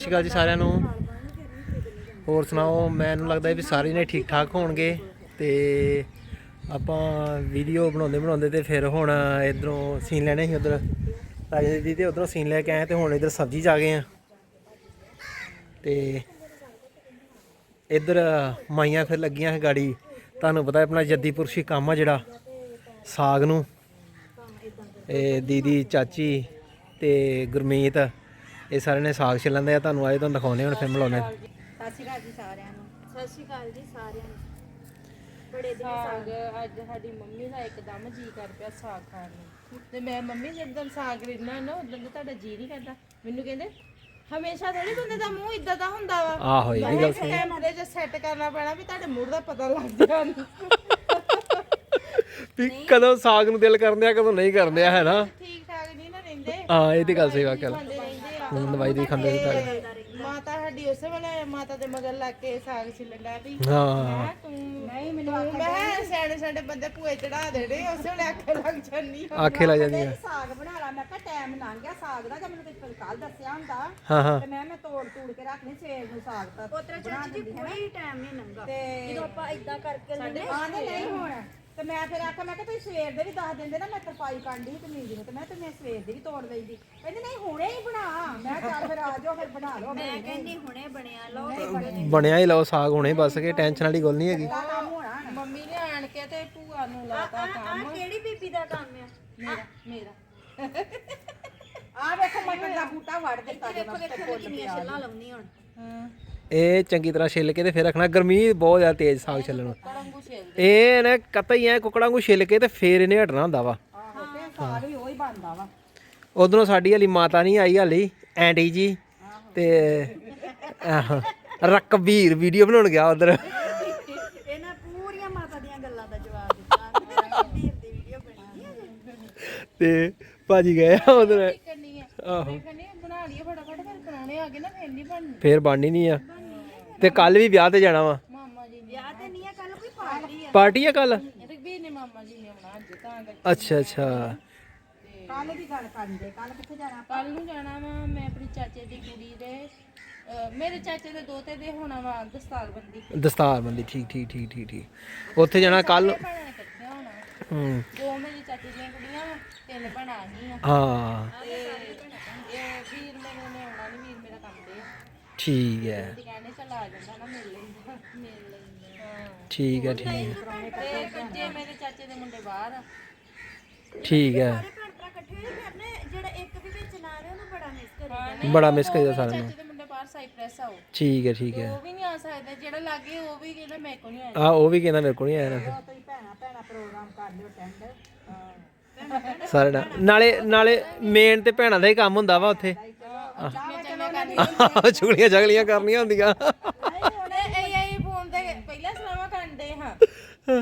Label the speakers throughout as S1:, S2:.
S1: ਸਤਿ ਸ਼੍ਰੀ ਅਕਾਲ ਜੀ ਸਾਰਿਆਂ ਨੂੰ। ਹੋਰ ਸੁਣਾਓ, ਮੈਨੂੰ ਲੱਗਦਾ ਵੀ ਸਾਰੇ ਨੇ ਠੀਕ ਠਾਕ ਹੋਣਗੇ ਤੇ ਆਪਾਂ ਵੀਡੀਓ ਬਣਾਉਂਦੇ ਬਣਾਉਂਦੇ ਤੇ ਫਿਰ ਹੁਣ ਇਧਰੋਂ ਸੀਨ ਲੈਣੇ ਸੀ ਉਧਰ। ਰਾਜੇ ਦੀ ਤੇ ਉਧਰੋਂ ਸੀਨ ਲੈ ਕੇ ਆਏ ਤੇ ਹੁਣ ਇਧਰ ਸਬਜ਼ੀ ਜਾ ਗਏ ਆ। ਤੇ ਇਧਰ ਮਾਈਆਂ ਫਿਰ ਲੱਗੀਆਂ ਸੀ ਗਾੜੀ। ਤੁਹਾਨੂੰ ਪਤਾ ਆਪਣਾ ਜੱਦੀ ਪੁਰਸ਼ੀ ਕੰਮ ਆ ਜਿਹੜਾ, ਸਾਗ ਨੂੰ। ਇਹ ਦੀਦੀ, ਚਾਚੀ ਤੇ ਗੁਰਮੀਤ। ਇਹ ਸਾਰੇ ਨੇ ਸਾਗ ਛਿੱਲਣ ਦੇ ਆ ਤੁਹਾਨੂੰ ਆਏ ਤੁਹਾਨੂੰ ਦਿਖਾਉਂਦੇ ਹੁਣ ਫਿਰ ਮਿਲਾਉਂਦੇ
S2: ਸਤਿ ਸ਼੍ਰੀ ਅਕਾਲ ਜੀ ਸਾਰਿਆਂ ਨੂੰ।
S3: ਸਤਿ ਸ਼੍ਰੀ ਅਕਾਲ ਜੀ ਸਾਰਿਆਂ ਨੂੰ। ਬੜੇ ਦਿਨ
S2: ਸਾਗ ਅੱਜ ਸਾਡੀ ਮੰਮੀ ਦਾ ਇੱਕਦਮ ਜੀ ਕਰ ਪਿਆ ਸਾਗ ਖਾਣ ਨੂੰ। ਤੇ ਮੈਂ ਮੰਮੀ ਜਦੋਂ ਸਾਗ ਰਿੰਨਾ ਨਾ ਉਦੋਂ ਦਾ ਤੁਹਾਡਾ ਜੀ ਨਹੀਂ ਕਰਦਾ। ਮੈਨੂੰ ਕਹਿੰਦੇ ਹਮੇਸ਼ਾ ਥੋੜੀ ਬੰਦੇ ਦਾ ਮੂੰਹ ਇਦਾਂ ਦਾ ਹੁੰਦਾ ਵਾ।
S1: ਆਹੋ ਇਹ ਵੀ ਗੱਲ ਸਹੀ।
S2: ਕੈਮਰੇ 'ਚ ਸੈੱਟ ਕਰਨਾ ਪੈਣਾ ਵੀ ਤੁਹਾਡੇ ਮੂਡ ਦਾ ਪਤਾ ਲੱਗ ਜਾਣ
S1: ਵੀ ਕਦੋਂ ਸਾਗ ਨੂੰ ਦਿਲ ਕਰਨ ਦਿਆ ਕਦੋਂ ਨਹੀਂ ਕਰਨ ਦਿਆ ਹੈ ਨਾ?
S2: ਠੀਕ ਠਾਕ ਨਹੀਂ ਨਾ ਰਹਿੰਦੇ।
S1: ਹਾਂ ਇਹ ਤੇ ਗੱਲ ਸਹੀ ਵਾਕਿਆ
S2: ਖਾਂਦੇ
S1: ਹੁਣ ਦਵਾਈ ਦੀ ਖਾਂਦੇ ਸੀ ਤੁਹਾਡੇ।
S2: ਮਾਤਾ ਸਾਡੀ ਉਸੇ ਵੇਲੇ ਮਾਤਾ ਦੇ ਮਗਰ ਲੱਗ ਕੇ ਸਾਗ ਛਿੱਲਣ ਦਾ ਵੀ
S1: ਹਾਂ।
S2: ਤੂੰ ਨਹੀਂ ਮੈਨੂੰ ਮੈਂ ਸਿਆਣੇ ਸਿਆਣੇ ਬੰਦੇ ਭੂਏ ਚੜਾ ਦੇਣੇ ਉਸੇ ਵੇਲੇ ਆਖੇ ਲੱਗ ਜਾਨੀ ਆ।
S1: ਆਖੇ ਲੱਗ ਜਾਂਦੀਆਂ
S3: ਸਾਗ ਬਣਾ ਲਾ। ਮੈਂ ਕਿਹਾ ਟਾਈਮ ਲੰਘ ਗਿਆ ਸਾਗ ਦਾ ਜੇ ਮੈਨੂੰ ਕੋਈ ਕੱਲ ਦੱਸਿਆ ਹੁੰਦਾ।
S1: ਹਾਂ ਹਾਂ।
S3: ਤੇ ਮੈਂ ਮੈਂ ਤੋੜ ਤੂੜ ਕੇ ਰੱਖਣੀ ਸਵੇਰ ਨੂੰ ਸਾਗ ਤਾਂ ਉਤਰਾ ਚਾਚੀ ਜੀ ਕੋਈ ਟਾਈਮ ਨਹੀਂ ਲੰਘਾ
S2: ਤੇ
S3: ਜਦੋਂ ਆਪਾਂ ਇਦਾਂ ਕਰਕੇ ਆਂਦੇ ਨਹੀਂ ਹੁਣ। ਤੇ ਮੈਂ ਫਿਰ ਆਖਿਆ ਮੈਂ ਕਿਹਾ ਤੁਸੀਂ ਸਵੇਰ ਦੇ ਵੀ ਦੱਸ ਦਿੰਦੇ ਨਾ ਮੈਂ ਤਰਪਾਈ ਕਾਂਡੀ ਤੇ ਮੀਂਦੀ ਨੂੰ ਤੇ ਮੈਂ ਤੇ ਮੈਂ ਸਵੇਰ ਦੇ ਵੀ ਤੋੜ ਲੈਂਦੀ ਕਹਿੰਦੇ ਨਹੀਂ ਹੁਣੇ ਹੀ ਬਣਾ। ਮੈਂ ਕਿਹਾ ਚੱਲ ਫਿਰ ਆ ਜਾਓ ਫਿਰ ਬਣਾ ਲਓ। ਮੈਂ ਕਹਿੰਦੀ ਹੁਣੇ ਬਣਿਆ ਲਓ
S1: ਬਣਿਆ ਹੀ ਲਓ ਸਾਗ ਹੁਣੇ ਬਸ ਕੇ ਟੈਨਸ਼ਨ ਵਾਲੀ ਗੱਲ ਨਹੀਂ ਹੈਗੀ।
S3: ਕੰਮ ਹੋਣਾ
S2: ਮੰਮੀ ਨੇ ਆਣ ਕੇ ਤੇ ਭੂਆ ਨੂੰ ਲਾਤਾ ਕੰਮ।
S3: ਕਿਹੜੀ ਬੀਬੀ ਦਾ ਕੰਮ ਆ?
S2: ਮੇਰਾ ਮੇਰਾ।
S3: ਆ ਵੇਖੋ ਮਟਰ ਦਾ ਬੂਟਾ ਵੜ ਦਿੱਤਾ ਜਦੋਂ ਤੇ ਫੁੱਲ ਪਿਆ ਲਾਉਣੀ ਹੁਣ।
S2: ਹਾਂ।
S1: ਇਹ ਚੰਗੀ ਤਰ੍ਹਾਂ ਛਿੱਲ ਕੇ ਤੇ ਫਿਰ ਰੱਖਣਾ। ਗਰਮੀ ਬਹੁਤ ਜ਼ਿਆਦਾ ਤੇਜ਼ ਸਾਗ ਛਿੱਲਣ ਇਹ ਨਾ ਕਤਈ ਐ ਕੁਕੜਾਂ ਨੂੰ ਛਿੱਲ ਕੇ ਤੇ ਫੇਰ ਇਹਨੇ ਹਟਣਾ ਹੁੰਦਾ ਵਾ।
S3: ਆਹੋ ਤੇ ਸਾਗ ਵੀ ਉਹੀ ਬਣਦਾ ਵਾ
S1: ਉਧਰੋਂ ਸਾਡੀ ਹਲੀ ਮਾਤਾ ਨਹੀਂ ਆਈ ਹਾਲੀ ਐਂਟੀ ਜੀ ਤੇ ਆਹ, ਰਕਬੀਰ ਵੀਡੀਓ ਬਣਾਉਣ ਗਿਆ ਉਧਰ।
S3: ਇਹਨਾਂ ਪੂਰੀਆਂ ਮਾਤਾ ਦੀਆਂ ਗੱਲਾਂ ਦਾ ਜਵਾਬ ਦਿੱਤਾ। ਵੀਰ ਦੀ ਵੀਡੀਓ ਬਣੀ ਹੈ
S1: ਤੇ ਭਾਜੀ ਗਏ ਉਧਰ ਆਹੋ
S2: ਬਣਾ ਲਈਏ ਫਟਾਫਟ ਫਿਰ ਪਰੌਣੇ ਆ ਗਏ ਨਾ ਫਿਰ ਨਹੀਂ ਬਣਨੀ।
S1: ਫੇਰ ਬਣਨੀ ਨਹੀਂ ਆ। ਤੇ ਕੱਲ ਵੀ ਵਿਆਹ ਤੇ ਜਾਣਾ ਵਾ।
S2: ਮਾਮਾ ਜੀ
S3: ਵਿਆਹ ਤੇ ਨਹੀਂ ਆ ਕੱਲ ਕੋਈ ਪਾਰਟੀ ਆ।
S1: ਪਾਰਟੀ ਆ ਕੱਲ
S2: ਰਘਬੀਰ ਨੇ ਮਾਮਾ ਜੀ ਨੇ ਆਉਣਾ ਅੱਜ ਤਾਂ ਕਰਕੇ।
S1: ਅੱਛਾ ਅੱਛਾ।
S3: ਕੱਲ ਦੀ ਗੱਲ ਕਰਦੇ ਕੱਲ ਕਿੱਥੇ ਜਾਣਾ?
S2: ਕੱਲ ਨੂੰ ਜਾਣਾ ਵਾ ਮੈਂ ਆਪਣੀ ਚਾਚੇ ਦੀ ਕੁੜੀ ਦੇ ਅਹ ਮੇਰੇ ਚਾਚੇ ਦੇ ਦੋਤੇ ਦੇ ਹੋਣਾ ਵਾ ਦਸਤਾਰਬੰਦੀ।
S1: ਦਸਤਾਰਬੰਦੀ ਠੀਕ ਠੀਕ ਠੀਕ ਠੀਕ ਠੀਕ। ਉੱਥੇ ਜਾਣਾ ਕੱਲ
S2: ਭੈਣਾਂ ਨੇ ਇਕੱਠੀਆਂ ਹੋਣਾ।
S1: ਹੂੰ।
S2: ਦੋ ਮੇਰੀ ਚਾਚੇ ਦੀਆਂ ਕੁੜੀਆਂ ਵਾ ਤਿੰਨ ਭੈਣਾਂ ਆ ਗਈਆਂ
S1: ਹਾਂ
S2: ਤੇ ਇਹ ਵੀਰ ਮੇਰੇ ਨੇ ਆਉਣਾ ਨਹੀਂ ਵੀਰ ਮੇਰਾ ਕੰਮ ਦੇ
S1: ਠੀਕ ਹੈ
S2: ਤੇ ਕਹਿੰਦੇ ਚੱਲ ਆ ਜਾਂਦਾ ਨਾ ਮਿਲ ਲੈਂਦਾ ਮਿਲ ਲੈਂਦਾ ਹਾਂ
S1: ਠੀਕ ਹੈ ਠੀਕ ਹੈ
S2: ਤੇ ਦੂਜੇ ਮੇਰੇ ਚਾਚੇ ਦੇ ਮੁੰਡੇ ਬਾਹਰ। ਆ
S1: ਠੀਕ ਹੈ।
S3: ਭੈਣ ਭਰਾ ਇਕੱਠੇ ਹੋਏ ਫਿਰਨੇ ਜਿਹੜਾ ਇੱਕ ਵੀ ਵਿੱਚ ਨਾ ਰਹੇ ਉਹਨੂੰ ਬੜਾ ਮਿਸ ਕਰੀ
S1: ਬੜਾ ਮਿਸ ਕਰੀਦਾ ਸਾਰਿਆਂ ਨੂੰ।
S2: ਚਾਚੇ ਦੇ ਮੁੰਡੇ ਬਾਹਰ ਸਾਈਪ੍ਰੈਸ ਆ ਉਹ।
S1: ਠੀਕ ਹੈ ਠੀਕ ਹੈ।
S2: ਉਹ ਵੀ ਨਹੀਂ ਆ ਸਕਦਾ ਜਿਹੜਾ ਲੱਗੇ ਉਹ ਵੀ ਕਹਿੰਦਾ ਮੇਰੇ ਕੋਲ ਨਹੀਂ ਆਇਆ।
S1: ਆ ਉਹ ਵੀ ਕਹਿੰਦਾ ਮੇਰੇ ਕੋਲ ਨਹੀਂ ਆਇਆ ਨਾ।
S3: ਤੁਸੀਂ ਭੈਣਾ ਭੈਣਾ ਪ੍ਰੋਗਰਾਮ ਕਰ ਲਿਓ ਟੈਂਡ
S1: ਸਾਰੇ ਨਾਲ। ਨਾਲੇ ਨਾਲੇ ਮੇਨ ਤੇ ਭੈਣਾਂ ਦਾ ਹੀ ਕੰਮ ਹੁੰਦਾ ਵਾ ਉੱਥੇ।
S2: ਚੰਗਾ ਕਰਨੀ
S1: ਚੁਗਲੀਆਂ ਚਗਲੀਆਂ ਕਰਨੀਆਂ ਹੁੰਦੀਆਂ।
S2: ਉਹਨੇ ਇਹ ਇਹ ਫੋਨ ਤੇ ਪਹਿਲਾਂ ਸਲਾਮਾ ਕਰਦੇ ਹਾਂ। ਤੇ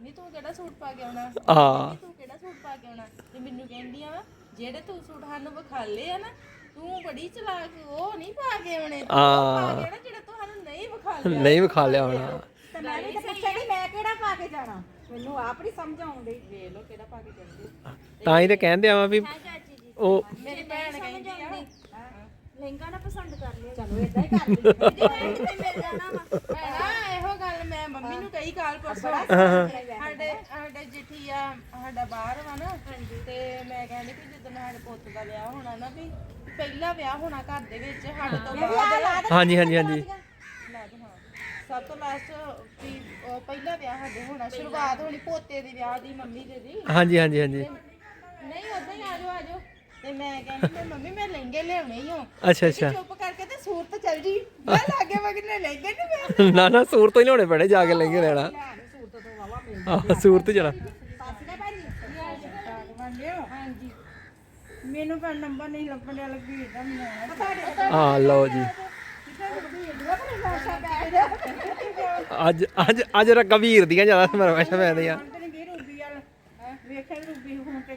S2: ਨਹੀਂ ਤੂੰ ਕਿਹੜਾ ਸੂਟ ਪਾ ਕੇ ਆਉਣਾ?
S1: ਹਾਂ।
S2: ਨਹੀਂ ਤੂੰ ਕਿਹੜਾ ਸੂਟ ਪਾ ਕੇ ਆਉਣਾ? ਤੇ ਮੈਨੂੰ ਕਹਿੰਦੀ ਆ ਜਿਹੜੇ ਤੂੰ ਸੂਟ ਸਾਨੂੰ ਵਿਖਾਲੇ ਆ ਨਾ ਤੂੰ ਬੜੀ ਚਲਾਕ ਉਹ ਨਹੀਂ ਪਾ ਕੇ ਆਉਣੇ। ਤੂੰ ਉਹ ਪਾ ਕੇ ਆਉਣਾ ਜਿਹੜਾ ਤੁਹਾਨੂੰ ਨਹੀਂ ਵਿਖਾਲੇ
S1: ਨਹੀਂ ਵਿਖਾ ਲਿਆ ਹੋਣਾ।
S3: ਤੇ ਮੈਂ ਵੀ ਤਾਂ ਪੁੱਛਿਆ ਨਹੀਂ ਮੈਂ ਕਿਹੜਾ ਪਾ ਕੇ ਜਾਣਾ? ਮੈਨੂੰ ਆਪ ਨਹੀਂ ਸਮਝ ਆਉਂਦੀ।
S2: ਵੇਖ ਲੋ ਕਿਹੜਾ ਪਾ ਕੇ ਜਾਂਦੀ
S1: ਤਾਂ ਹੀ ਤੇ ਕਹਿੰਦੇ ਆ ਵੀ ਉਹ
S2: ਮੇਰੀ ਭੈਣ ਕਹਿੰਦੀ ਆ
S3: ਲਹਿੰਗਾ ਨਾ ਪਸੰਦ ਕਰ ਲਿਆ। ਚਲੋ ਇਦਾਂ ਹੀ ਕਰ ਲਈ ਜੇ ਕਿਤੇ ਮਿਲ ਜਾਣਾ ਵਾ।
S2: ਭੈਣਾ ਇਹੋ ਗੱਲ ਮੈਂ ਮੰਮੀ ਨੂੰ ਕਹੀ ਕਾਲ ਪਰਸੋਂ। ਸਾਡੇ ਸਾਡੇ ਜਿੱਠੀ ਆ ਸਾਡਾ ਬਾਹਰ ਵਾ ਨਾ ਤੇ ਮੈਂ ਕਹਿੰਦੀ ਕਿ ਜਦੋਂ ਸਾਡੇ ਪੁੱਤ ਦਾ ਵਿਆਹ ਹੋਣਾ ਨਾ ਵੀ ਪਹਿਲਾ ਵਿਆਹ ਹੋਣਾ ਘਰ ਦੇ ਵਿੱਚ ਸਾਡੇ ਤੋਂ ਬਾਅਦ
S1: ਹਾਂਜੀ ਹਾਂਜੀ ਹਾਂਜੀ।
S2: ਸਭ ਤੋਂ ਲਾਸਟ ਵੀ ਪਹਿਲਾ ਵਿਆਹ ਸਾਡੇ ਹੋਣਾ ਸ਼ੁਰੂਆਤ ਹੋਣੀ ਪੋਤੇ ਦੇ ਵਿਆਹ ਦੀ ਮੰਮੀ ਦੇ ਦੀ।
S1: ਹਾਂਜੀ ਹਾਂਜੀ ਹਾਂਜੀ।
S2: ਨਹੀਂ ਉਦਾਂ ਹੀ ਆ ਜਾਓ ਆ ਜਾਓ। ਤੇ ਮੈਂ ਕਹਿੰਦੀ ਮੈਂ ਮੰਮੀ ਮੈਂ ਲਹਿੰਗੇ ਲਿਆਉਣੇ ਹੀ ਹੋ
S1: ਅੱਛਾ ਅੱਛਾ।
S2: ਚੁੱਪ ਕਰਕੇ ਤੇ ਸੂਰਤ ਚੱਲ ਜੀ। ਮੈਂ ਲਾਗੇ ਵਗਨੇ ਲਹਿੰਗੇ ਨਹੀਂ ਮੈਂ
S1: ਨਾ ਨਾ ਸੂਰਤ ਹੀ ਲਿਆਉਣੇ ਪੈਣੇ ਜਾ ਕੇ ਲੈਂਗੇ ਲੈਣਾ।
S3: ਸੂਰਤ ਤੋਂ ਵਾਵਾ ਮਿਲ
S1: ਆਹ ਸੂਰਤ ਜਾਣਾ।
S3: ਸਾਸੀ ਨੇ ਭੈਣ ਜੀ
S2: ਬੰਦਿਓ ਹਾਂਜੀ। ਮੈਨੂੰ ਪਰ ਨੰਬਰ ਨਹੀਂ ਲੱਭਣ ਲੱਗੀ ਇਹਦਾ ਮੈਨੂੰ
S1: ਹਾਂ ਲਓ ਜੀ। ਅੱਜ ਅੱਜ ਅੱਜ ਰਕਬੀਰ ਦੀਆਂ ਜ਼ਿਆਦਾ ਫਰਮਾਇਸ਼ਾਂ ਪੈਂਦੀਆਂ।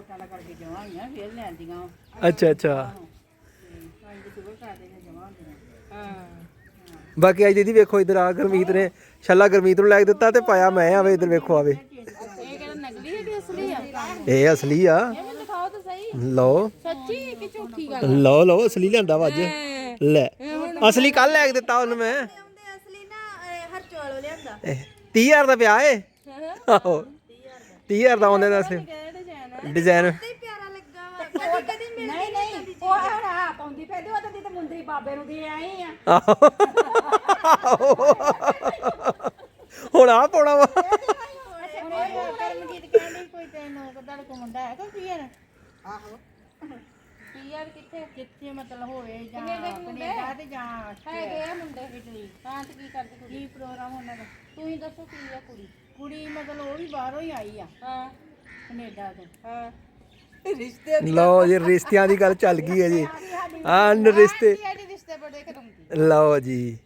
S4: ਵੋਟਾਂ ਦਾ ਕਰਕੇ ਜਮਾ ਹੋਈਆਂ ਫਿਰ ਲੈਂਦੀਆਂ
S1: ਅੱਛਾ ਅੱਛਾ।
S4: ਪੰਜ ਸੁਬਹ ਕਰਦੇ ਨੇ ਜਮਾ ਹੁੰਦੀਆਂ।
S2: ਹਾਂ।
S1: ਬਾਕੀ ਅੱਜ ਦੀਦੀ ਵੇਖੋ ਇਧਰ ਆ ਗਰਮੀਤ ਨੇ ਛੱਲਾ ਗਰਮੀਤ ਨੂੰ ਲੈ ਕੇ ਦਿੱਤਾ ਤੇ ਪਾਇਆ ਮੈਂ ਆਵੇ ਇਧਰ ਵੇਖੋ ਆਵੇ।
S2: ਇਹ ਕਿਹੜਾ ਨਕਲੀ ਹੈ ਕਿ ਅਸਲੀ ਆ?
S1: ਇਹ ਅਸਲੀ ਆ।
S2: ਇਹ ਮੈਨੂੰ ਦਿਖਾਓ ਤਾਂ ਸਹੀ।
S1: ਲਓ।
S2: ਸੱਚੀ ਕਿ ਝੂਠੀ ਗੱਲ
S1: ਲਓ ਲਓ ਅਸਲੀ ਲਿਆਂਦਾ ਵਾ ਅੱਜ। ਲੈ। ਅਸਲੀ ਕੱਲ ਲੈ ਕੇ ਦਿੱਤਾ ਉਹਨੂੰ ਮੈਂ।
S3: ਅਸਲੀ ਨਾ ਹਰਚੋਲ ਲਿਆਂਦਾ
S1: 30000 ਦਾ ਪਿਆ ਏ? ਆਹੋ। 30000 ਦਾ ਆਉਂਦੇ ਦਾ ਸੀ
S2: ਕਿਹੜਾ ਡਿਜ਼ਾਈਨ
S1: ਡਿਜ਼ਾਈਨ
S3: ਤੇ ਪਿਆਰਾ ਲੱਗਾ ਵਾ। ਕਦੀ ਕਦੀ ਮਿਲ ਨਹੀਂ ਨਹੀਂ ਉਹ ਹੁਣ ਆ ਪਾਉਂਦੀ ਪੈਦੀ ਉਹ ਤਾਂ ਦੀ ਤੇ ਮੁੰਦਰੀ ਬਾਬੇ ਨੂੰ ਦੇ ਆਈ ਆ।
S1: ਹੁਣ ਆ ਪਾਉਣਾ ਵਾ।
S2: ਕਰਮਜੀਤ ਕਹਿੰਦੀ ਕੋਈ ਤੈਨੂੰ ਤੁਹਾਡੇ ਕੋਲ ਮੁੰਡਾ ਹੈ ਕੋਈ ਪੀਰ
S3: ਆਹੋ।
S2: ਪੀਰ ਕਿੱਥੇ?
S4: ਕਿੱਥੇ ਮਤਲਬ ਹੋਵੇ ਜਾਂ ਕੈਨੇਡਾ ਤੇ ਜਾਂ
S2: ਹੈਗੇ ਆ ਮੁੰਡੇ ਇਟਲੀ ਤੇ ਕੀ ਕਰਦੀ ਕੁੜੀ?
S4: ਕੀ ਪ੍ਰੋਗਰਾਮ ਉਹਨਾਂ ਦਾ?
S2: ਤੂੰ ਹੀ ਦੱਸੋ ਕੀ ਆ ਕੁੜੀ?
S4: ਕੁੜੀ ਮਤਲਬ ਉਹ ਵੀ ਬਾਹਰੋਂ ਹੀ ਆਈ ਆ।
S2: ਹਾਂ।
S4: ਕੈਨੇਡਾ ਤੋਂ।
S2: ਹਾਂ। ਰਿਸ਼ਤੇ
S1: ਲਓ ਜੀ ਰਿਸ਼ਤਿਆਂ ਦੀ ਗੱਲ ਚੱਲ ਗਈ ਹੈ ਜੀ। ਆ ਰਿਸ਼ਤੇ
S2: ਆਂਟੀ ਰਿਸ਼ਤੇ ਬੜੇ
S1: ਲਓ ਜੀ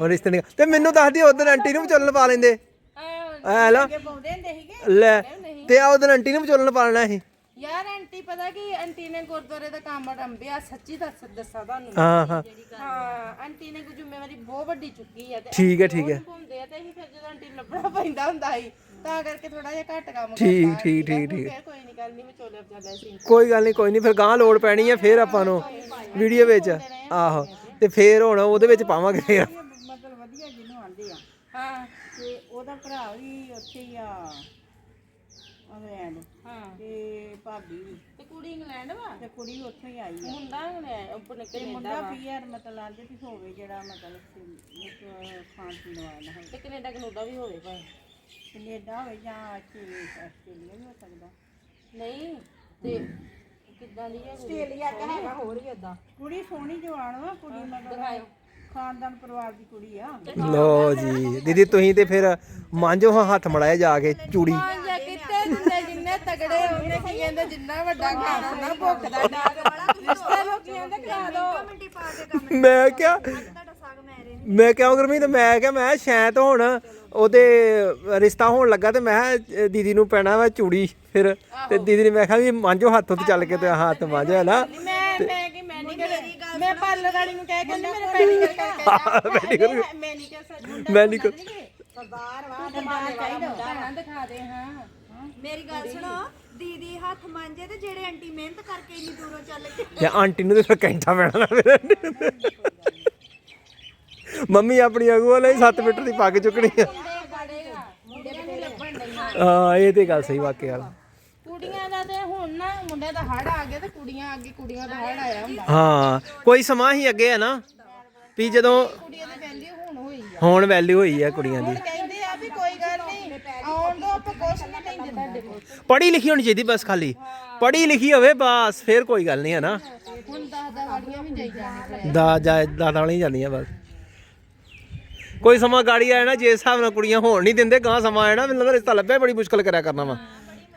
S1: ਹੁਣ ਰਿਸ਼ਤੇ ਨੇ ਤੇ ਮੈਨੂੰ ਦੱਸਦੀ ਉਧਰ ਆਂਟੀ ਨੂੰ ਵਿਚੋਲਣ ਪਾ ਲੈਂਦੇ।
S2: ਆ
S1: ਐ ਲਾ
S4: ਅੱਗੇ ਪਾਉਂਦੇ ਹੁੰਦੇ ਸੀਗੇ।
S1: ਲੈ ਤੇ ਆ ਉਧਰ ਆਂਟੀ ਨੂੰ ਵਿਚੋਲਣ ਪਾ ਲੈਣਾ ਸੀ।
S2: ਯਾਰ ਆਂਟੀ ਪਤਾ ਕੀ ਆਂਟੀ ਨੇ ਗੁਰਦੁਆਰੇ ਦਾ ਕੰਮ ਅਰੰਭਿਆ ਸੱਚੀ ਦੱਸ ਦੱਸਾਂ ਤੁਹਾਨੂੰ।
S1: ਹਾਂ ਹਾਂ।
S2: ਹਾਂ ਆਂਟੀ ਨੇ ਕੋਈ ਜ਼ਿੰਮੇਵਾਰੀ ਬਹੁਤ ਵੱਡੀ ਚੁੱਕੀ ਹੈ ਤੇ
S1: ਠੀਕ ਹੈ ਠੀਕ ਹੈ।
S2: ਘੁੰਮਦੇ ਆ ਤੇ ਅਸੀਂ ਫਿਰ ਜਦੋਂ ਆਂਟੀ ਨੂੰ ਲੱਭਣਾ ਪੈਂਦਾ ਹੁੰਦਾ ਸੀ ਤਾਂ ਕਰਕੇ ਥੋੜਾ ਜਿਹਾ ਘੱਟ ਕੰਮ
S1: ਠੀਕ,
S2: ਕਰਦਾ
S1: ਠੀਕ,
S2: ਸੀ।
S1: ਠੀਕ, ਠੀਕ।
S2: ਫਿਰ ਕੋਈ ਨਹੀਂ ਗੱਲ ਨਹੀਂ ਵਿਚੋਲੇ ਵਿਚਾਲੇ ਸੀ।
S1: ਕੋਈ ਗੱਲ ਨਹੀਂ ਕੋਈ ਨਹੀਂ ਫਿਰ ਗਾਂ ਲੋੜ ਪੈਣੀ ਹੈ ਫਿਰ ਆਪਾਂ ਨੂੰ ਵੀਡੀਓ ਵਿੱਚ। ਆਹੋ ਤੇ ਫਿਰ ਹੁਣ ਉਹਦੇ ਵਿੱਚ ਪਾਵਾਂਗੇ ਫਿਰ।
S4: ਮਤਲਬ ਵਧੀਆ ਜਿਹਨੂੰ ਆਂਦੇ ਆ।
S2: ਹਾਂ।
S4: ਤੇ ਉਹਦਾ ਭਰਾ ਵੀ ਉੱਥੇ ਹੀ ਆ ਇੰਗਲੈਂਡ
S2: ਹਾਂ।
S4: ਤੇ ਭਾਬੀ ਵੀ।
S2: ਤੇ ਕੁੜੀ ਇੰਗਲੈਂਡ ਵਾ?
S4: ਤੇ ਕੁੜੀ ਵੀ ਉੱਥੋਂ ਹੀ ਆਈ ਆ।
S2: ਮੁੰਡਾ ਇੰਗਲੈਂਡ ਉੱਪਰ
S4: ਤੇ
S2: ਨਿਕਲ
S4: ਮੁੰਡਾ ਪੀਆਰ ਮਤਲਬ ਆਂਦੇ ਵੀ ਹੋਵੇ ਜਿਹੜਾ ਮਤਲਬ ਖਾਣ ਪੀਣ ਵਾਲਾ
S2: ਤੇ ਕੈਨੇਡਾ ਕਨੂਡਾ ਵੀ ਹੋਵੇ ਭਾਈ
S4: ਕੈਨੇਡਾ ਹੋਵੇ ਜਾਂ ਆਸਟ੍ਰੇਲੀਆ ਵੀ ਹੋ ਸਕਦਾ।
S2: ਨਹੀਂ ਤੇ ਕਿੱਦਾਂ ਦੀ ਹੈ ਕੁੜੀ?
S3: ਆਸਟ੍ਰੇਲੀਆ ਤਾਂ ਹੈਗਾ ਹੋਰ ਹੀ ਓਦਾਂ
S4: ਕੁੜੀ ਸੋਹਣੀ ਜਵਾਨ ਵਾ ਕੁੜੀ ਮਤਲਬ ਖਾਨਦਾਨ ਪਰਿਵਾਰ ਦੀ ਕੁੜੀ ਆ।
S1: ਲਓ ਜੀ ਦੀਦੀ ਤੁਸੀਂ ਤੇ ਫਿਰ ਮਾਂਜੋ ਹਾਂ ਹੱਥ ਮੜਾਇਆ ਜਾ ਕੇ ਚੂੜੀ।
S2: ਜਾਂ ਕਿਤੇ ਦਿੰਦੇ? ਜਿੰਨੇ ਤਗੜੇ ਹੁੰਦੇ ਕੀ ਕਹਿੰਦੇ? ਜਿੰਨਾ ਵੱਡਾ ਖਾਣਾ ਨਾ ਭੁੱਖ ਦਾ ਡਰ। ਰਿਸ਼ਤੇ ਲੋਕੀ ਕਹਿੰਦੇ ਕਰਾ ਦੋ।
S3: ਮਿੰਟੀ ਪਾ ਕੇ ਕੰਮ
S1: ਮੈਂ ਕਿਹਾ
S3: ਤੁਹਾਡਾ ਸਾਗ ਮੈਂ
S1: ਮੈਂ ਕਿਹਾ ਗੁਰਮੀਤ ਮੈਂ ਕਿਹਾ ਮੈਂ ਸ਼ਾਇਦ ਹੁਣ। ਉਹਦੇ ਰਿਸ਼ਤਾ ਹੋਣ ਲੱਗਾ ਤੇ ਮੈਂ ਕਿਹਾ, ਦੀਦੀ ਨੂੰ ਪੈਣਾ ਵਾ ਚੂੜੀ ਫਿਰ। ਤੇ ਦੀਦੀ ਨੇ ਮੈਂ ਕਿਹਾ ਵੀ ਮਾਂਜੋ ਹੱਥ ਉੱਤੇ ਚੱਲ ਕੇ ਤੇ ਹੱਥ ਮਾਂਜੋ ਹੈ ਨਾ?
S2: ਮੈਂ ਮੈਂ ਕਿ ਮੈਂ ਨਹੀਂ ਕਰ ਮੈਂ ਪਾਰਲਰ ਵਾਲੀ ਨੂੰ ਕਹਿ ਕਹਿੰਦੀ ਮੇਰੇ ਪੈਡੀਕਲ ਕਰਕੇ ਜਾ ਮੈਂ ਨਹੀਂ ਕਰ ਸਕਦੀ
S1: ਮੈਂ ਨਹੀਂ ਕਰ
S3: ਸਰਦਾਰ ਵਾ
S2: ਦਿਮਾਗ ਚਾਹੀਦਾ। ਹੁੰਦਾ ਦਿਖਾ ਦੇ ਹਾਂ।
S3: ਮੇਰੀ ਗੱਲ ਸੁਣੋ ਦੀਦੀ ਹੱਥ ਮਾਂਜੇ ਤੇ ਜਿਹੜੇ ਆਂਟੀ ਮਿਹਨਤ ਕਰਕੇ ਇੰਨੀ ਦੂਰੋਂ ਚੱਲ ਕੇ
S1: ਤੇ ਆਂਟੀ ਨੂੰ ਤੇ ਫਿਰ ਕੈਂਠਾ ਪੈਣਾ ਫਿਰ। ਮੰਮੀ ਆਪਣੀ ਅਗੂ ਲਈ 7 ਮੀਟਰ ਦੀ ਪੱਗ ਚੁੱਕਣੀ ਆ। ਹਾਂ ਇਹ ਤੇ ਗੱਲ ਸਹੀ ਵਾਕਿਆ ਗੱਲ
S2: ਕੁੜੀਆਂ ਦਾ ਤੇ ਹੁਣ ਨਾ ਮੁੰਡੇ ਦਾ ਹੜ ਆ ਗਿਆ ਤੇ ਕੁੜੀਆਂ ਅੱਗੇ ਕੁੜੀਆਂ ਦਾ ਹੜ ਆਇਆ ਹੁੰਦਾ।
S1: ਹਾਂ ਕੋਈ ਸਮਾਂ ਹੀ ਅੱਗੇ ਹੈ ਨਾ ਵੀ ਜਦੋਂ
S2: ਕੁੜੀਆਂ ਦੀ ਵੈਲਿਊ ਹੁਣ ਹੋਈ ਆ।
S1: ਹੁਣ ਵੈਲਿਊ ਹੋਈ ਹੈ ਕੁੜੀਆਂ ਦੀ।
S2: ਕਹਿੰਦੇ ਆ ਵੀ ਕੋਈ ਗੱਲ ਨਹੀਂ ਆਉਣ ਦੋ ਆਪਾਂ ਕੁਛ ਨਹੀਂ ਲੈਂਦੇ ਤੁਹਾਡੇ ਕੋਲ।
S1: ਪੜ੍ਹੀ ਲਿਖੀ ਹੋਣੀ ਚਾਹੀਦੀ ਬਸ ਖਾਲੀ। ਪੜ੍ਹੀ ਲਿਖੀ ਹੋਵੇ ਬਸ ਫਿਰ ਕੋਈ ਗੱਲ ਨਹੀਂ ਹੈ ਨਾ।
S2: ਹੁਣ ਦਸ ਦਸ ਵਾਲੀਆਂ ਵੀ ਜਾਈ ਜਾਂਦੀਆਂ
S1: ਦਾ ਜਾ ਦਾਦਾ ਵਾਲੀ ਜਾਂਦੀਆਂ ਬਸ। ਕੋਈ ਸਮਾਂ ਗਾੜੀ ਆਇਆ ਨਾ ਜੇ ਹਿਸਾਬ ਨਾਲ ਕੁੜੀਆਂ ਹੋਣ ਨਹੀਂ ਦਿੰਦੇ ਗਾਂ ਸਮਾਂ ਆਇਆ ਨਾ ਮੈਨੂੰ ਲੱਗਦਾ ਰਿਸ਼ਤਾ ਲੱਭਿਆ ਬੜੀ ਮੁਸ਼ਕਲ ਕਰਿਆ ਕਰਨਾ ਵਾ।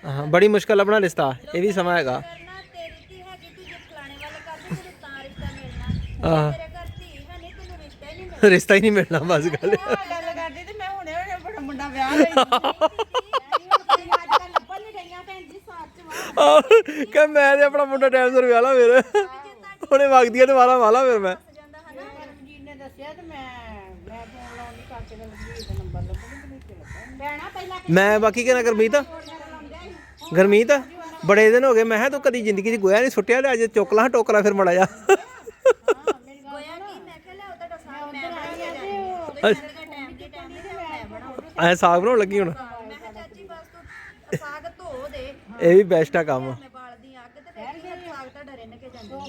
S1: ਹਾਂ ਬੜੀ ਮੁਸ਼ਕਲ। ਲੱਭਣਾ ਰਿਸ਼ਤਾ ਇਹ ਵੀ ਸਮਾਂ ਹੈਗਾ।
S3: ਕਰਨਾ ਤੇਰੀ ਧੀ ਹੈਗੀ ਤੂੰ ਜੇ ਫਲਾਣੇ ਵਾਲੇ ਕਰਦੇ ਤੈਨੂੰ ਤਾਂ ਰਿਸ਼ਤਾ ਮਿਲਣਾ।
S1: ਆਹ।
S3: ਤੇਰੇ ਘਰ ਧੀ ਹੈ ਨਹੀਂ ਤੈਨੂੰ ਰਿਸ਼ਤਾ ਹੀ ਨਹੀਂ ਮਿਲਣਾ।
S1: ਰਿਸ਼ਤਾ ਹੀ ਨਹੀਂ ਮਿਲਣਾ ਬਸ ਗੱਲ।
S2: ਗੱਲ ਕਰਦੀ ਤੇ ਮੈਂ ਹੁਣੇ ਹੁਣੇ ਬੜਾ ਮੁੰਡਾ ਵਿਆਹ ਲਈ।
S3: ਅੱਜ ਕੱਲ ਲੱਭਣ ਨਹੀਂ ਰਹੀਆਂ ਭੈਣ ਜੀ ਸੱਚ ਵਾ
S1: ਆਹ, ਕਿ ਮੈਂ ਤੇ ਆਪਣਾ ਮੁੰਡਾ ਟਾਈਮ ਸਿਰ ਵਿਆਹ ਲਾ ਫਿਰ। ਹੁਣੇ ਵਗਦੀ ਆ ਵਾਲਾ ਵਾਲਾ ਫਿਰ ਮੈਂ।
S3: ਜਾਂਦਾ ਹਨਾ
S4: ਕਰਮਜੀਤ ਨੇ ਦੱਸਿਆ ਤੇ ਮੈਂ ਮੈਂ ਫੋਨ
S1: ਮੈਂ ਬਾਕੀ ਕਹਿਣਾ ਗਰਮੀਤ? ਗਰਮੀਤ, ਬੜੇ ਦਿਨ ਹੋ ਗਏ, ਮੈਂ ਕਿਹਾ ਤੂੰ ਕਦੀ ਜ਼ਿੰਦਗੀ 'ਚ ਗੋਇਆ ਨਹੀਂ, ਸੁੱਟਿਆ ਤੇ ਅੱਜ ਚੁੱਕ ਲਾਂ ਟੋਕਰਾ ਫਿਰ ਮੜਾ ਜਾ
S3: ਗੋਇਆ ਸਾਗ
S1: ਐ ਸਾਗ ਬਣਾਉਣ ਲੱਗੀ ਹੁਣ? ਇਹ ਵੀ ਬੈਸਟ ਆ ਕੰਮ।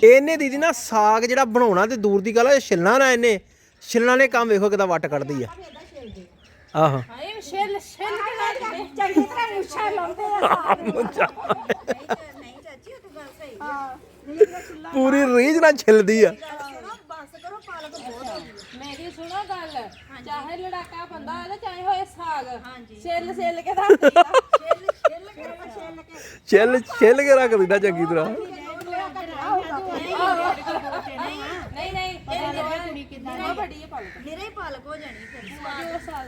S1: ਇਹਨੇ ਦੀਦੀ ਨਾ ਸਾਗ ਜਿਹੜਾ ਬਣਾਉਣਾ ਤੇ ਦੂਰ ਦੀ ਗੱਲ ਆ ਛਿਲਣਾ ਨਾ ਇਹਨੇ। ਛਿਲਣਾ ਨੇ ਕੰਮ ਵੇਖੋ ਕਿਦਾਂ ਵੱਟ ਕੱਢਦੀ ਆ। ਆਹੋ।
S2: ਹਾਏ ਛਿੱਲ ਛਿੱਲ ਕੇ ਲਾ
S3: ਚੰਗੀ ਤਰ੍ਹਾਂ ਮੁੱਛਾਂ ਲਾਉਂਦੇ ਆ
S1: ਮੁੰਜਾ।
S3: ਨਹੀਂ ਚਾਚੀ ਉਹ ਤਾਂ ਗੱਲ ਸਹੀ ਹੈ
S1: ਪੂਰੀ ਰੀਝ ਨਾਲ ਛਿਲਦੀ ਆ।
S3: ਬਸ ਕਰੋ ਪਾਲਕ ਬਹੁਤ ਹੋ
S2: ਮੇਰੀ ਸੁਣੋ ਗੱਲ ਚਾਹੇ ਲੜਾਕਾ ਬੰਦਾ ਹੋਵੇ ਤੇ ਚਾਹੇ ਹੋਏ ਸਾਗ ਛਿੱਲ ਛਿੱਲ ਕੇ ਰੱਖ ਦਿੱਤਾ
S3: ਛਿੱਲ ਛਿੱਲ ਕੇ ਛਿੱਲ ਕੇ
S1: ਛਿਲ ਛਿਲ ਕੇ ਰੱਖ ਦਿੰਦਾ ਚੰਗੀ ਤਰ੍ਹਾਂ।
S2: ਨਹੀਂ ਨਹੀਂ ਇਹ ਕੁੜੀ ਕਿਦਾਂ ਬਹੁਤ ਵੱਡੀ ਹੈ ਪਾਲਕ।
S5: ਨਿਰੇ ਹੀ ਪਾਲਕ ਹੋ ਜਾਣੀ ਫਿਰ।
S2: ਜੋ ਸਾਲ ਸਾਲ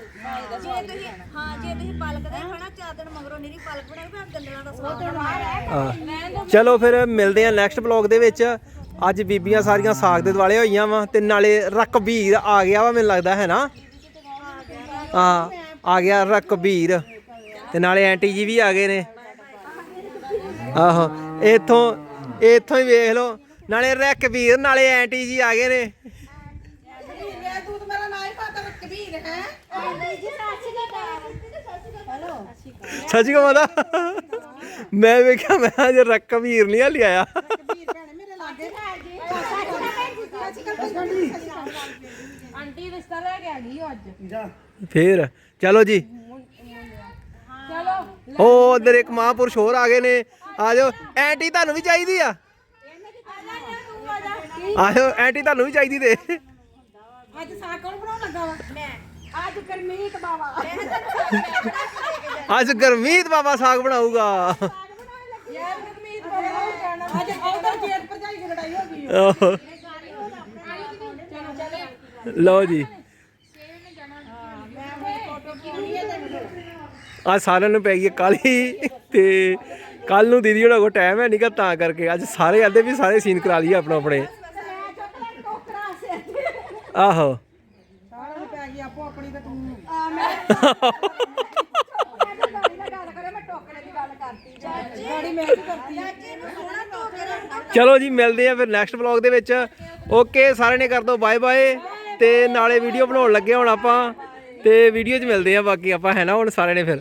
S2: ਦਾ
S5: ਜੇ ਤੁਸੀਂ ਹਾਂ ਜੇ ਤੁਸੀਂ ਪਾਲਕ ਦਾ ਹੀ ਖਾਣਾ ਚਾਰ ਦਿਨ ਮਗਰੋਂ ਨਿਰੀ ਪਾਲਕ ਬਣਾਈ ਫਿਰ ਗੰਦਲਾਂ ਦਾ ਸਵਾਦ ਆਉਣਾ
S1: ਹਾਂ। ਚਲੋ ਫਿਰ ਮਿਲਦੇ ਆ ਨੈਕਸਟ ਬਲੌਗ ਦੇ ਵਿੱਚ। ਅੱਜ ਬੀਬੀਆਂ ਸਾਰੀਆਂ ਸਾਗ ਦੇ ਦੁਆਲੇ ਹੋਈਆਂ ਵਾ ਤੇ ਨਾਲੇ ਰਕਬੀਰ ਆ ਗਿਆ ਵਾ ਮੈਨੂੰ ਲੱਗਦਾ ਹੈ ਨਾ ਹਾਂ ਆ ਗਿਆ ਰਕਬੀਰ ਤੇ ਨਾਲੇ ਆਂਟੀ ਜੀ ਵੀ ਆ ਗਏ ਨੇ। ਆਹੋ ਇੱਥੋਂ ਇੱਥੋਂ ਹੀ ਵੇਖ ਲਓ। ਨਾਲੇ ਰਕਬੀਰ ਨਾਲੇ ਆਂਟੀ ਜੀ ਆ ਗਏ ਨੇ।
S3: ਹੈ
S1: ਸੱਚੀ ਕੋ ਮਾਤਾ ਮੈਂ ਵੇਖਿਆ ਮੈਂ ਅੱਜ ਰਕਬੀਰ ਨਹੀਂ ਹਲੀ ਆਇਆ
S3: ਕਬੀਰ ਭੈਣੇ ਮੇਰੇ ਲਾਗੇ
S2: ਆਂਟੀ ਰਿਸ਼ਤਾ ਲੈ ਕੇ ਆ ਗਈ ਅੱਜ।
S1: ਫੇਰ ਚਲੋ ਜੀ।
S2: ਚਲੋ
S1: ਉਹ ਉਧਰ ਇੱਕ ਮਹਾਂਪੁਰਸ਼ ਹੋਰ ਆ ਗਏ ਨੇ। ਆ ਜਾਓ ਐਂਟੀ ਤੁਹਾਨੂੰ ਵੀ ਚਾਹੀਦੀ ਆ। ਆਇਓ ਐਂਟੀ ਤੁਹਾਨੂੰ ਵੀ ਚਾਹੀਦੀ ਤੇ
S3: ਅੱਜ ਸਾਗ ਕੌਣ ਬਣਾਉਣ ਲੱਗਾ ਵਾ? ਮੈਂ। ਅੱਜ ਗਰਮੀਤ ਬਾਵਾ।
S1: ਅੱਜ ਗਰਮੀਤ ਬਾਬਾ ਸਾਗ ਬਣਾਊਗਾ।
S3: ਯਾਰ ਗਰਮੀਤ ਬਾਵਾ ਨੂੰ ਕਹਿਣਾ ਅੱਜ ਉਧਰ ਜੇਠ ਭਰਜਾਈ ਦੀ ਲੜਾਈ ਹੋ ਗਈ।
S1: ਆਹੋ। ਲਓ ਜੀ। ਅੱਜ ਸਾਰਿਆਂ ਨੂੰ ਪੈ ਗਈ ਕਾਲੀ ਤੇ ਕੱਲ ਨੂੰ ਦੀਦੀ ਹੋਣਾ ਕੋ ਟਾਈਮ ਹੈ ਨਹੀਂਗਾ ਤਾਂ ਕਰਕੇ ਅੱਜ ਸਾਰੇ ਆਂਦੇ ਵੀ ਸਾਰੇ ਸੀਨ ਕਰਾ ਲਈਏ ਆਪਣਾ ਆਪਣੇ ਆਹੋ
S3: ਸਾਰਿਆਂ ਨੂੰ ਪੈ ਗਈ ਆਪੋ ਆਪਣੀ ਤੇ ਤੂੰ ਗਾੜੀ ਮੈਂ ਕੀ ਕਰਤੀ
S1: ਚਲੋ ਜੀ, ਮਿਲਦੇ ਆ ਫਿਰ ਨੈਕਸਟ ਵਲੌਗ ਦੇ ਵਿੱਚ। ਓਕੇ ਸਾਰਿਆਂ ਨੇ ਕਰ ਦੋ ਬਾਏ ਬਾਏ ਤੇ ਨਾਲੇ ਵੀਡੀਓ ਬਣਾਉਣ ਲੱਗੇ ਹੁਣ ਆਪਾਂ। ਤੇ ਵੀਡੀਓ 'ਚ ਮਿਲਦੇ ਆ ਬਾਕੀ ਆਪਾਂ, ਹੈ ਨਾ ਹੁਣ ਸਾਰਿਆਂ ਨੇ ਫਿਰ।